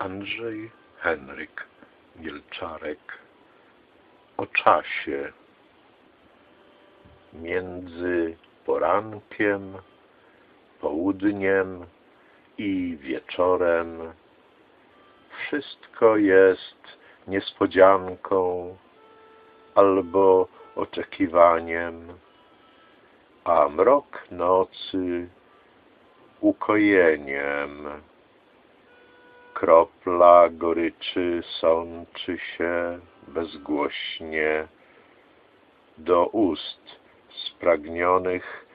Andrzej Henryk Gielczarek o czasie między porankiem, południem i wieczorem wszystko jest niespodzianką albo oczekiwaniem, a mrok nocy ukojeniem. Kropla goryczy sączy się bezgłośnie do ust spragnionych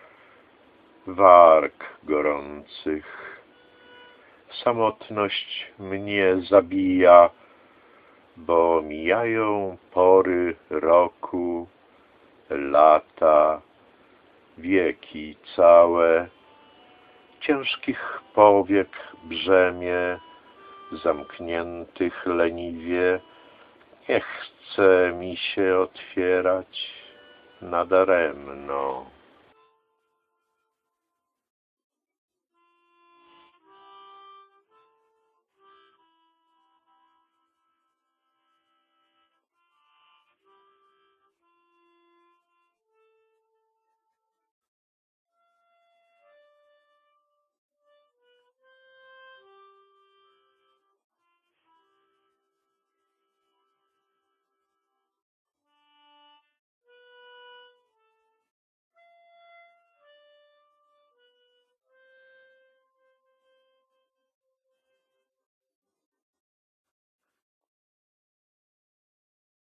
warg gorących. Samotność mnie zabija, bo mijają pory roku, lata, wieki całe, ciężkich powiek brzemię, zamkniętych leniwie, nie chce mi się otwierać nadaremno.